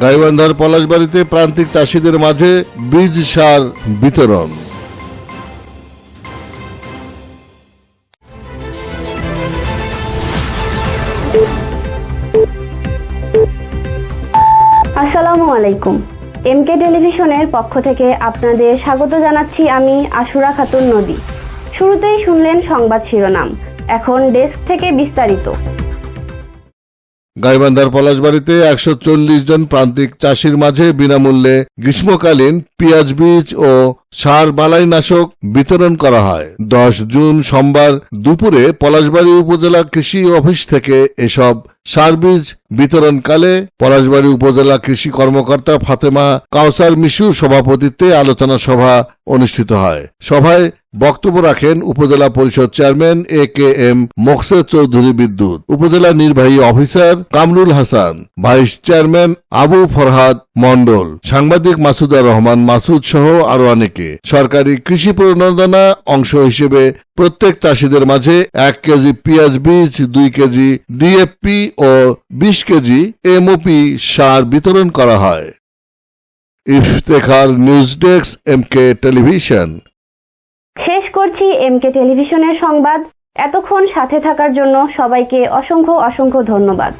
গাইবান্ধার পলাশবাড়িতে প্রান্তিক চাষিদের মাঝে বীজ সার বিতরণ। আসসালামু আলাইকুম। এমকে টেলিভিশনের পক্ষ থেকে আপনাদের স্বাগত জানাচ্ছি আমি আশুরা খাতুন নদী। শুরুতেই শুনলেন সংবাদ শিরোনাম। এখন ডেস্ক থেকে বিস্তারিত। গাইবান্ধার পলাশবাড়িতে একশো চল্লিশ জন প্রান্তিক চাষির মাঝে বিনামূল্যে গ্রীষ্মকালীন পেঁয়াজ বীজ ও সার বালাইনাশক বিতরণ করা হয়। দশ জুন সোমবার দুপুরে পলাশবাড়ি উপজেলা কৃষি অফিস থেকে এসব সার বীজ বিতরণকালে পলাশবাড়ি উপজেলা কৃষি কর্মকর্তা ফাতেমা কাউসার মিশু সভাপতিত্বে আলোচনা সভা অনুষ্ঠিত হয়। সভায় বক্তব্য রাখেন উপজেলা পরিষদ chairman A K M Moksed Chowdhury Bidyut, উপজেলা নির্বাহী officer Kamrul Hasan, vice chairman Abu Farhad Mondal সাংবাদিক মাসুদুর রহমান মাসুদ সহ আরও অনেকে। সরকারি কৃষি প্রণোদনা অংশ হিসেবে প্রত্যেক চাষিদের মাঝে এক কেজি পেঁয়াজ বীজ, দুই কেজি ডিএফপি ও বিশ কেজি এমওপি সার বিতরণ করা হয়। Iftekhar news desk, M K television. শেষ করছি এম কে টেলিভিশনের সংবাদ। এতক্ষণ সাথে থাকার জন্য সবাইকে অসংখ্য অসংখ্য ধন্যবাদ।